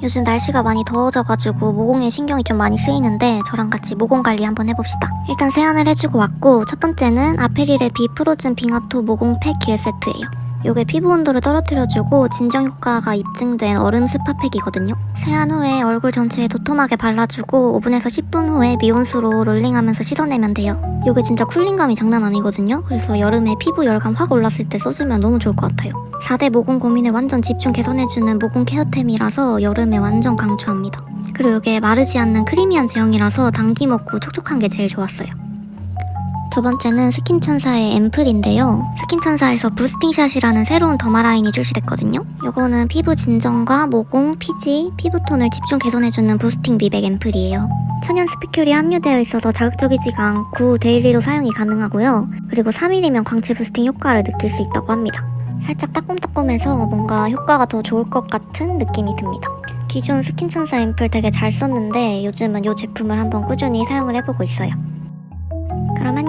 요즘 날씨가 많이 더워져가지고 모공에 신경이 좀 많이 쓰이는데 저랑 같이 모공 관리 한번 해봅시다. 일단 세안을 해주고 왔고 첫 번째는 아페릴의 비 프로즌 빙하토 모공 팩 기획 세트예요. 요게 피부 온도를 떨어뜨려주고 진정 효과가 입증된 얼음 스파팩이거든요. 세안 후에 얼굴 전체에 도톰하게 발라주고 5분에서 10분 후에 미온수로 롤링하면서 씻어내면 돼요. 요게 진짜 쿨링감이 장난 아니거든요. 그래서 여름에 피부 열감 확 올랐을 때 써주면 너무 좋을 것 같아요. 4대 모공 고민을 완전 집중 개선해주는 모공 케어템이라서 여름에 완전 강추합니다. 그리고 이게 마르지 않는 크리미한 제형이라서 당기 먹고 촉촉한 게 제일 좋았어요. 두 번째는 스킨천사의 앰플인데요. 스킨천사에서 부스팅샷이라는 새로운 더마 라인이 출시됐거든요. 이거는 피부 진정과 모공, 피지, 피부톤을 집중 개선해주는 부스팅 미백 앰플이에요. 천연 스피큘이 함유되어 있어서 자극적이지가 않고 데일리로 사용이 가능하고요. 그리고 3일이면 광채 부스팅 효과를 느낄 수 있다고 합니다. 살짝 따끔따끔해서 뭔가 효과가 더 좋을 것 같은 느낌이 듭니다. 기존 스킨천사 앰플 되게 잘 썼는데 요즘은 이 제품을 한번 꾸준히 사용을 해보고 있어요. 그럼 안녕.